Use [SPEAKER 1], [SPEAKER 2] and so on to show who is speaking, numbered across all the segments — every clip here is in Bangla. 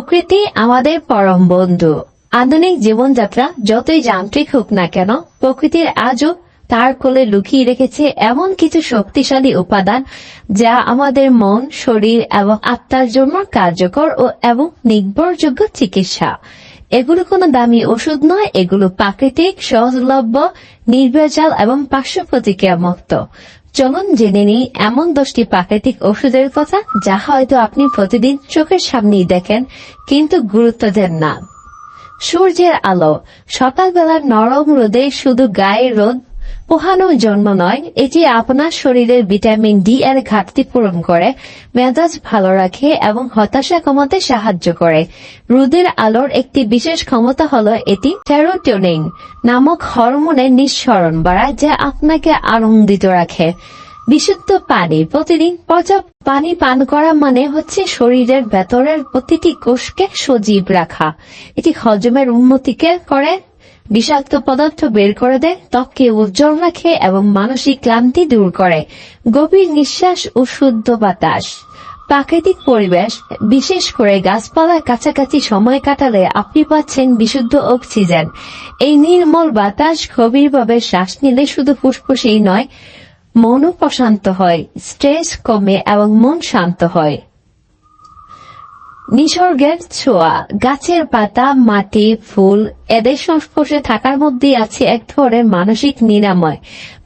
[SPEAKER 1] প্রকৃতি আমাদের পরম বন্ধু। আধুনিক জীবনযাত্রা যতই যান্ত্রিক হোক না কেন, প্রকৃতির আজও তার কোলে লুকিয়ে রেখেছে এমন কিছু শক্তিশালী উপাদান যা আমাদের মন, শরীর এবং আত্মার জন্য কার্যকর ও এবং নির্ভরযোগ্য চিকিৎসা। এগুলো কোনো দামি ওষুধ নয়, এগুলো প্রাকৃতিক, সহজলভ্য নির্ভেজাল এবং পার্শ্ব প্রতিক্রিয়া মুক্ত চলুন জেনে নিই এমন দশটি প্রাকৃতিক ওষুধের কথা যা হয়তো আপনি প্রতিদিন চোখের সামনেই দেখেন, কিন্তু গুরুত্ব দেন না। সূর্যের আলো, সকালবেলার নরম রোদে শুধু গায়ে রোদ পোহানোর জন্ম নয়, এটি আপনার শরীরের ভিটামিন ডি এর ঘাটতি পূরণ করে, মেজাজ ভালো রাখে এবং হতাশা কমাতে সাহায্য করে। রুদের আলোর একটি বিশেষ ক্ষমতা হলো এটি সেরোটোনিন নামক হরমোনের নিঃসরণ বাড়ায় যা আপনাকে আনন্দিত রাখে। বিশুদ্ধ পানি প্রতিদিন পর্যাপ্ত পানি পান করা মানে হচ্ছে শরীরের ভেতরের প্রতিটি কোষকে সজীব রাখা। এটি হজমের উন্নতিকে করে বিষাক্ত পদার্থ বের করে দেয়, ত্বককে উজ্জ্বল রাখে এবং মানসিক ক্লান্তি দূর করে। গভীর নিঃশ্বাস ও শুদ্ধ বাতাস। প্রাকৃতিক পরিবেশ, বিশেষ করে গাছপালার কাছাকাছি সময় কাটালে আপনি পাচ্ছেন বিশুদ্ধ অক্সিজেন। এই নির্মল বাতাস গভীরভাবে শ্বাস নিলে শুধু ফুসফুসেই নয়, মনও প্রশান্ত হয়, স্ট্রেস কমে এবং মন শান্ত হয়। নিসর্গের ছোঁয়া, গাছের পাতা, মাটি, ফুল, এদের সংস্পর্শে থাকার মধ্যেই আছে এক ধরনের মানসিক নিরাময়।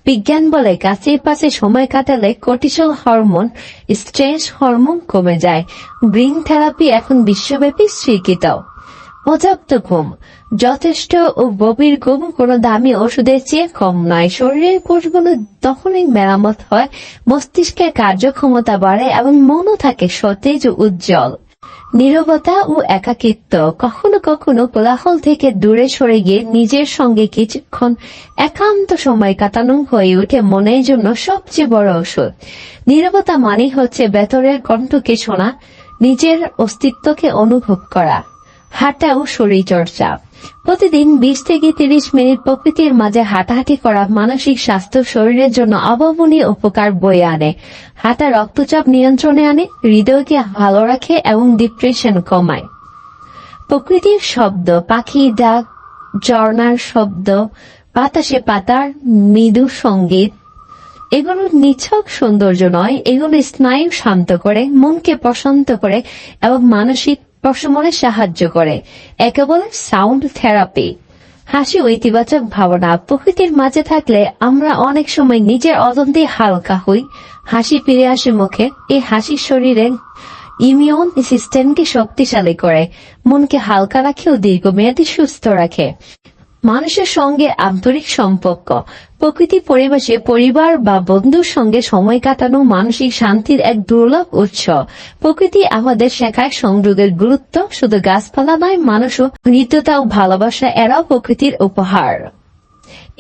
[SPEAKER 1] বিজ্ঞান বলে গাছের পাশে সময় কাটালে কর্টিসল হরমোন, স্ট্রেস হরমোন কমে যায়। গ্রিন থেরাপি এখন বিশ্বব্যাপী স্বীকৃত। পর্যাপ্ত ঘুম। যথেষ্ট ও গভীর ঘুম কোনো দামি ওষুধের চেয়ে কম নয়। শরীরের কোষগুলো তখনই মেরামত হয়, মস্তিষ্কের কার্যক্ষমতা বাড়ে এবং মনও থাকে সতেজ ও উজ্জ্বল। নীরবতা ও একাকিত্ব কখনো কখনো কোলাহল থেকে দূরে সরে গিয়ে নিজের সঙ্গে কিছুক্ষণ একান্ত সময় কাটানো হয়ে ওঠে মনের জন্য সবচেয়ে বড় ওষুধ নীরবতা মানে হচ্ছে বেতরের কণ্ঠকে শোনা, নিজের অস্তিত্বকে অনুভব করা, হাঁটা ও শরীর চর্চা প্রতিদিন বিশ থেকে তিরিশ মিনিট প্রকৃতির মাঝে হাঁটাহাঁটি করা মানসিক স্বাস্থ্য শরীরের জন্য অভাবনীয় উপকার বয়ে আনে। হাঁটা রক্তচাপ নিয়ন্ত্রণে আনে, হৃদয়কে ভালো রাখে এবং ডিপ্রেশন কমায়। প্রকৃতির শব্দ, পাখি, ডাক, ঝর্ণার শব্দ, বাতাসে পাতার মৃদু সংগীত, এগুলো নিছক সৌন্দর্য নয়, এগুলো স্নায়ু শান্ত করে, মনকে প্রশান্ত করে এবং মানসিক প্রশমনে সাহায্য করে। একে বলে সাউন্ড থেরাপি হাসি ও ইতিবাচক ভাবনা প্রকৃতির মাঝে থাকলে আমরা অনেক সময় নিজের অজান্তে হালকা হই। হাসি ফিরে আসে মুখে। এই হাসি শরীরে ইমিউন সিস্টেমকে শক্তিশালী করে। মনকে হালকা রাখে ও দীর্ঘমেয়াদী সুস্থ রাখে। মানুষের সঙ্গে আন্তরিক সম্পর্ক। প্রকৃতি পরিবেশে পরিবার বা বন্ধুর সঙ্গে সময় কাটানো মানসিক শান্তির এক দুর্লভ উৎস। প্রকৃতি আমাদের শেখায় সংযোগের গুরুত্ব, শুধু গাছপালা নয় মানুষও হৃদ্যতা ও ভালোবাসা এরাও প্রকৃতির উপহার।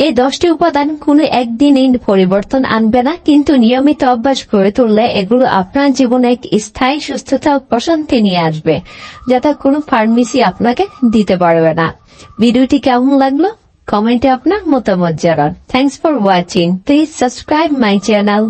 [SPEAKER 1] এই দশটি উপাদান কোনো একদিনই পরিবর্তন আনবে না, কিন্তু নিয়মিত অভ্যাস গড়ে তুললে এগুলো আপনার জীবনে এক স্থায়ী সুস্থতা ও প্রশান্তি নিয়ে আসবে যাতে কোনো ফার্মেসি আপনাকে দিতে পারবে না। ভিডিওটি কেমন লাগল? কমেন্টে আপনার মতামত জানান। Thanks for watching please subscribe my channel